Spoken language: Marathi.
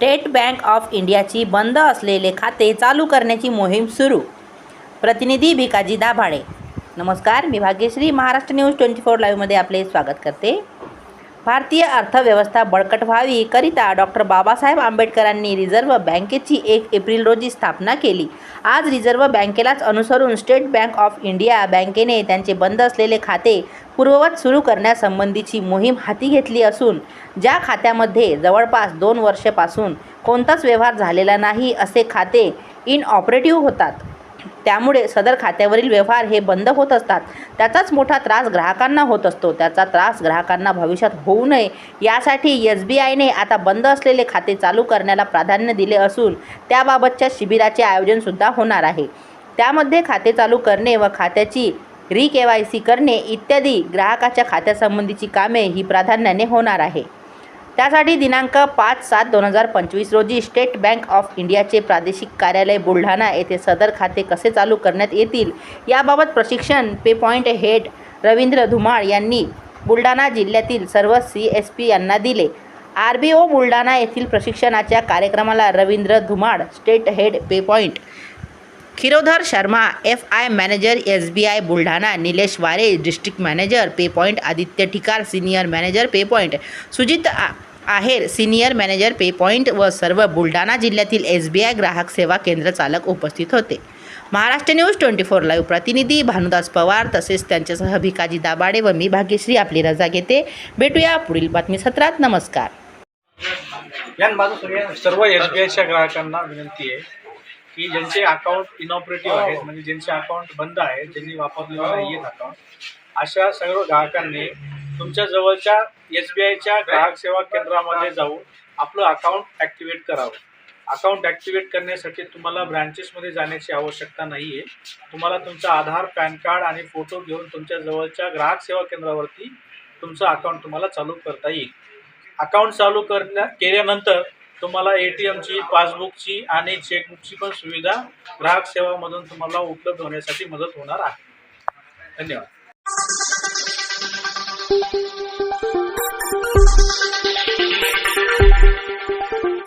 स्टेट बँक ऑफ इंडियाची बंद असलेले खाते चालू करण्याची मोहीम सुरू. प्रतिनिधी भिकाजी दाभाडे. नमस्कार मी Bhagyashree. Maharashtra news twenty four लाईव्हमध्ये आपले स्वागत करते. भारतीय अर्थव्यवस्था बळकट व्हावी करिता डॉक्टर बाबासाहेब आंबेडकरांनी रिझर्व्ह बँकेची एक एप्रिल रोजी स्थापना केली. आज रिझर्व्ह बँकेलाच अनुसरून स्टेट बँक ऑफ इंडिया बँकेने त्यांचे बंद असलेले खाते पूर्ववत सुरू करण्यासंबंधीची मोहीम हाती घेतली असून ज्या खात्यामध्ये जवळपास दोन वर्षापासून कोणताच व्यवहार झालेला नाही असे खाते इनऑपरेटिव्ह होतात. त्यामुळे सदर खात्यावरील व्यवहार हे बंद होत असतात. त्याचाच मोठा त्रास ग्राहकांना होत असतो. त्याचा त्रास ग्राहकांना भविष्यात होऊ नये यासाठी एस बी आयने आता बंद असलेले खाते चालू करण्याला प्राधान्य दिले असून त्याबाबतच्या शिबिराचे आयोजनसुद्धा होणार आहे. त्यामध्ये खाते चालू करणे व खात्याची री के वाय सी करणे इत्यादी ग्राहकाच्या खात्यासंबंधीची कामे ही प्राधान्याने होणार आहे. त्यासाठी दिनांक पाच सात दोन हजार पंचवीस रोजी स्टेट बँक ऑफ इंडियाचे प्रादेशिक कार्यालय बुलढाणा येथे सदर खाते कसे चालू करण्यात येतील याबाबत प्रशिक्षण pay point head Ravindra Dhumal यांनी बुलढाणा जिल्ह्यातील सर्व सी एस पी यांना दिले. आर बी ओ बुलढाणा येथील प्रशिक्षणाच्या कार्यक्रमाला Ravindra Dhumal state head pay point Khirodhar Sharma F I manager S B I Buldhana Nilesh Ware district manager pay point Aditya Thikar senior manager pay point Sujit Aher senior manager pay point व सर्व बुलढाणा जिल्ह्यातील एस बी आय ग्राहक सेवा केंद्र चालक उपस्थित होते. Maharashtra news twenty four live प्रतिनिधी भानुदास पवार तसेच त्यांच्यासह भिकाजी दाबाडे व मी भाग्यश्री आपली रजा घेते. भेटूया पुढील बातमी सत्रात नमस्कार. सर्व एस बी आयच्या ग्राहकांना विनंती आहे. की ज्यांचे अकाउंट इनऑपरेटिव्ह आहेत म्हणजे ज्यांचे अकाउंट बंद आहेत ज्यांनी वापरलेले नाही आहेत अकाउंट अशा सर्व ग्राहकांनी तुमच्या जवळच्या एस बी आयच्या ग्राहक सेवा केंद्रामध्ये जाऊन आपलं अकाउंट ॲक्टिवेट करावं. अकाउंट ॲक्टिवेट करण्यासाठी तुम्हाला ब्रँचेसमध्ये जाण्याची आवश्यकता नाही आहे तुम्हाला तुमचा आधार पॅन कार्ड आणि फोटो घेऊन तुमच्या जवळच्या ग्राहक सेवा केंद्रावरती तुमचं अकाउंट तुम्हाला चालू करता येईल. अकाउंट चालू करण्या केल्यानंतर तुम्हाला ए टी एमची पासबुकची आणि चेकबुकची पण सुविधा ग्राहक सेवामधून तुम्हाला उपलब्ध होण्यासाठी मदत होणार आहे. धन्यवाद.